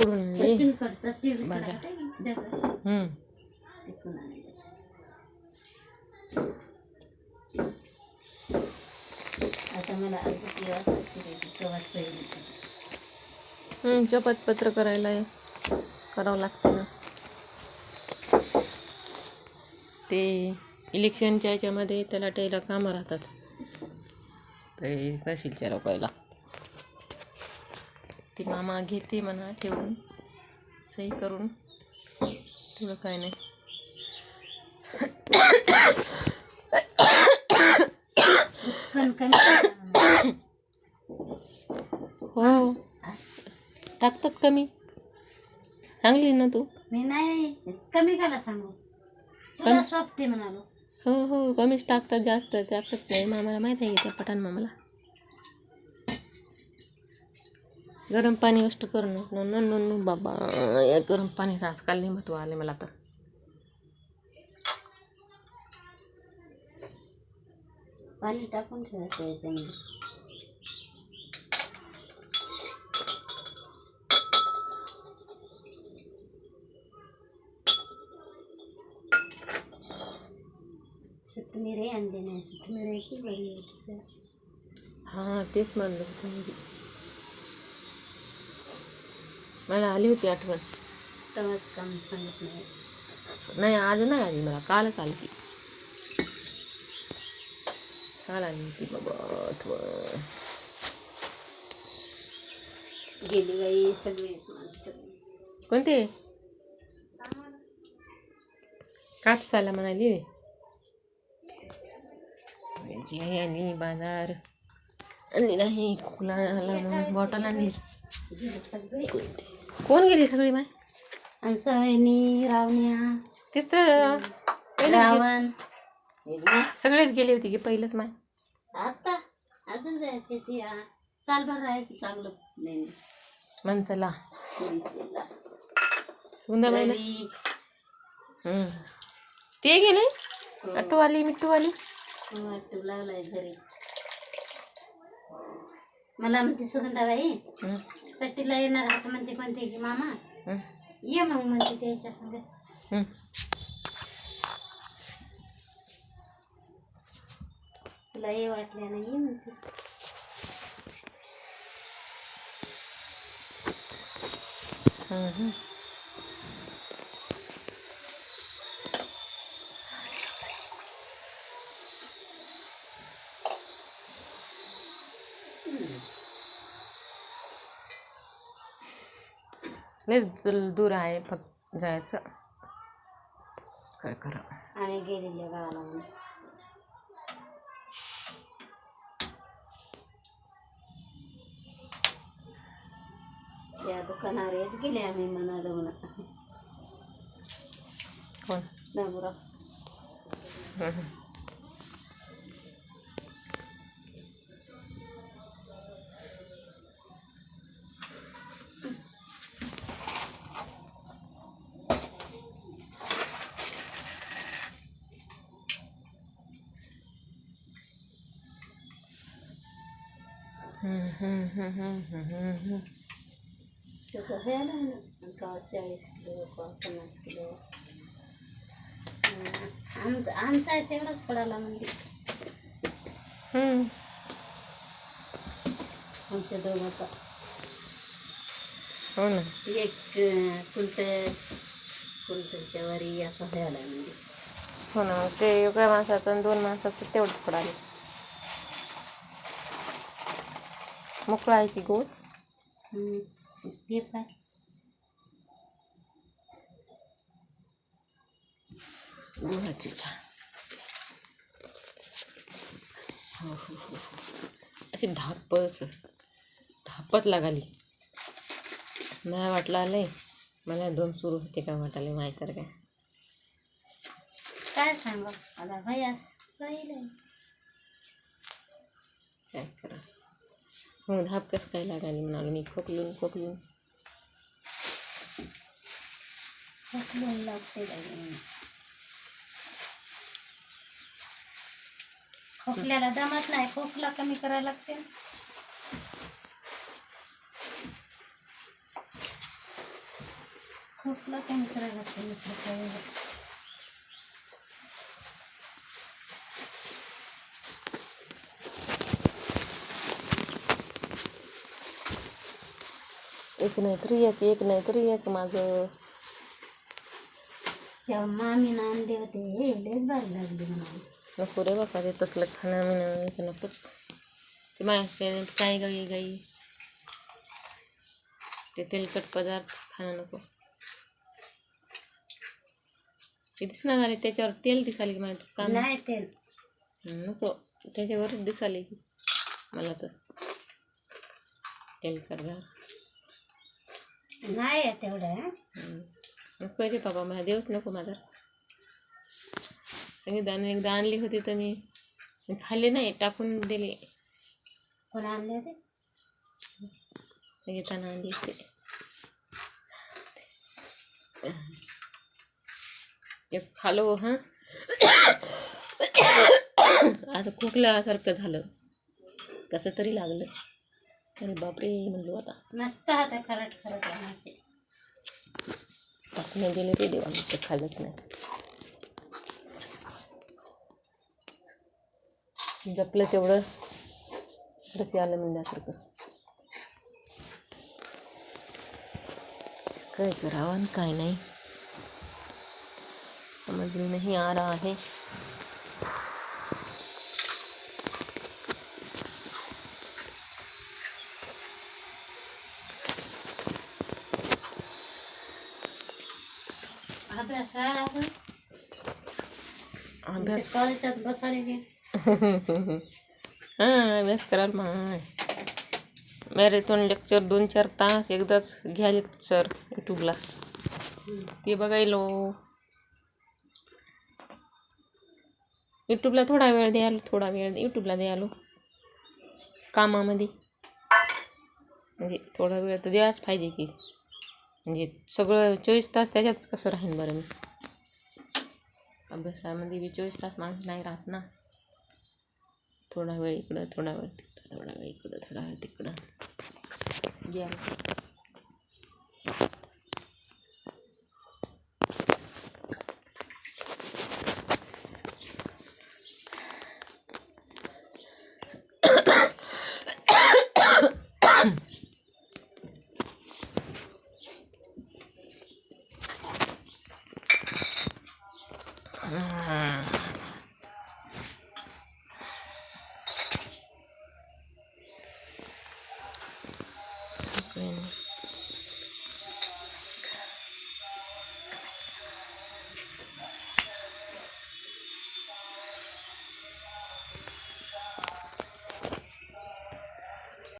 बघा. सही हम्म, शपथपत्र करायला. करावं लागतं ना. ते इलेक्शनच्या याच्यामध्ये त्याला टेला कामं राहतात. ते तहसीलच्या लोकायला. ती मामा घेते म्हणा ठेवून सही करून. तुला काय नाही. कमी. हो. टाकतात कमी चांगली ना तू? मी नाही. कमी कला सांगू. तुला स्वप्ते म्हणालो. हो हो. कमीच टाकतात जास्त. टाकत नाही. मामाला माहीत आहे त्या पठाण मामाला. गरम पाणी वस्तू कर नो नो नो बाबा. या गरम पाणीचं आजकाल नाही महत्व आले मला तर. पाणी टाकून ठेवायचं याच्यामध्ये सुतमिरे आणले नाही. सुतमिऱ्याची बरी आहे तिच्या हाँ तेच म्हणलं होतं मी. मला आली होती आठवण. तेव्हाच काम सांगत नाही नाही आज नाही आली मला कालच आली ती. काल आली होती बाबा आठवण. गेली बाई सगळे माणसं कोणते? कापसाला म्हणाली. जी आहे आणि बाजार. आणली नाही खोकला म्हणून बॉटल आणली. सगळे. कोण गेली सगळी माय आणि सवयनी रावण्या. तिथं पहिलं रावण. सगळेच गेले होते की पहिलंच माय. आता अजून जायचे ती आ, सालभर राहायचं चांगलं नाही. रवी, हम्म. ते गेले? अट्टूवाली मिट्टूवाली वाटू लागलाय घरी. मला म्हणते सुगंधाबाई हम्म. सट्टीला येणार आता म्हणते कोणते की मामा. ये मग म्हणते त्याच्या संग. तुला ये वाटल्या नाही ये म्हणते हम्म, हम्म. लयच दूर- आहे फक्त जायचं. काय करा आम्ही गेलेल्या गावाला. म्हणून या दुकानावर येत गेले आम्ही म्हणालो म्हणा कोण? हम्म, हम्म. हम्म, हम्म, हम्म, हम्म, हम्म, हम्म. तसं व्हायला ना का चाळीस किलो का पन्नास किलो हं, आमचा आहे तेवढाच पडाला म्हणजे. आमच्या दोघांचा हो ना एक कुंटल कुंटलच्या वरी असं व्हायला म्हणजे हो ना ते एका माणसाचं आणि दोन माणसाचं तेवढंच पडाले. मोकळा आहे की गोड. पाय गुळाची हो अशी धापच धापच लागाली. मला वाटलं आलंय. मला दोन सुरू होते का वाटाले माझ्यासारख्या काय सांगा? आता भैया पाहिलं काय करा? मग धाप कसं काय लागाली म्हणालो मी? खोकलून खोकलून. खोकलून लागते खोकल्याला जमत नाही खोकला कमी करायला लागते. खोकला कमी करायला लागते एक नाही तरी एक एक नाही तरी एक माझं. जेव्हा मामीनं आणले होते हे लयच भारी लागले मला नको रे बापा ते तसलं खाणं मिळणं इथं नकोच. ते माझ्या काय गाई गाई? ते तेलकट पदार्थ खाणं नको. ते दिसणार झाले त्याच्यावर तेल दिसाले की मला काम. नाही ते नको. त्याच्यावरच दिसाले की मला तर. तेलकट घाल नाही आहे तेवढं. नको रे बाबा मला देऊच नको माझा संगीताने एकदा आणली होती तर मी खाल्ली नाही टाकून दिली. कोण आणले होते? संगीतानं आणली एक खालो हां? असं खोकल्यासारखं झालं. कसं तरी लागलं. अरे बापरे म्हणलो आता. मस्त होता खरट खरट आणायचे टाकून दिले ते देवा ते खाल्लंच नाही. जपलं तेवढं खरंच आलं म्हणण्यासारखं काय करावं आणि काय नाही. समज में नहीं आ रहा अभ्यास. अभ्यास कॉलेजात बसायला गे हां अभ्यास कराल मग मॅरेथॉन लेक्चर दोन चार तास एकदाच घ्याल सर यूट्यूबला ते बघायलो यूट्यूबला थोडा वेळ द्याल थोडा वेळ यूट्यूबला द्यालो. कामामध्ये. म्हणजे थोडा वेळ तर द्यायच पाहिजे की. म्हणजे सगळं चोवीस तास त्याच्यातच कसं राहीन बरं मी? अभ्यासामध्ये बी चोवीस तास माणूस नाही राहत ना. थोडा वेळ इकडं थोडा वेळ तिकडं थोडा वेळ इकडं थोडा वेळ तिकडं. या